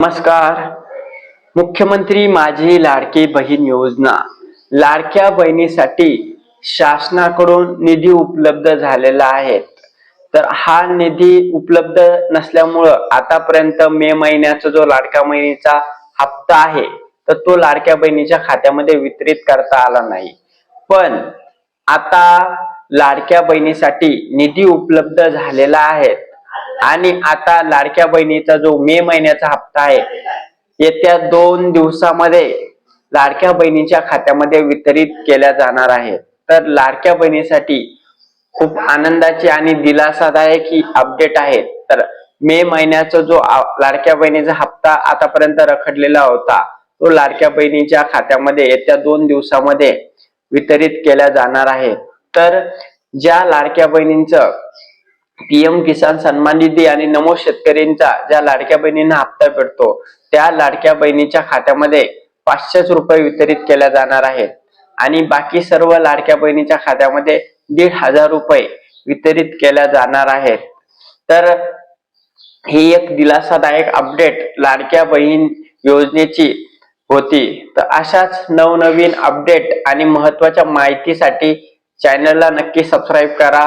नमस्कार. मुख्यमंत्री माझी लाडकी बहीण योजना. लाडक्या बहिणीसाठी शासनाकडून निधी उपलब्ध झालेला आहे. तर हा निधी उपलब्ध नसल्यामुळं आतापर्यंत मे महिन्याचा जो लाडक्या बहिणीचा हप्ता आहे तर तो लाडक्या बहिणीच्या खात्यामध्ये वितरित करता आला नाही. पण आता लाडक्या बहिणीसाठी निधी उपलब्ध झालेला आहे. आणि आता लाडक्या बहिणीचा जो मे महिन्याचा हप्ता आहे येत्या दोन दिवसामध्ये लाडक्या बहिणीच्या खात्यामध्ये वितरित केल्या जाणार आहे तर लाडक्या बहिणीसाठी खूप आनंदाची आणि दिलासादायक ही अपडेट आहे. तर मे महिन्याचा जो लाडक्या बहिणीचा हप्ता आतापर्यंत रखडलेला होता तो लाडक्या बहिणीच्या खात्यामध्ये येत्या दोन दिवसामध्ये वितरित केल्या जाणार आहे. तर ज्या लाडक्या बहिणींचं पीएम किसान सन्मान निधी आणि नमो शेतकरींचा ज्या लाडक्या बहिणींना हप्ता भेटतो त्या लाडक्या बहिणीच्या खात्यामध्ये पाचशेच रुपये वितरित केल्या जाणार आहेत. आणि बाकी सर्व लाडक्या बहिणीच्या खात्यामध्ये दीड हजार रुपये वितरित केल्या जाणार आहेत. तर ही एक दिलासादायक अपडेट लाडक्या बहीण योजनेची होती. तर अशाच नवनवीन अपडेट आणि महत्त्वाच्या माहितीसाठी चॅनलला नक्की सबस्क्राईब करा.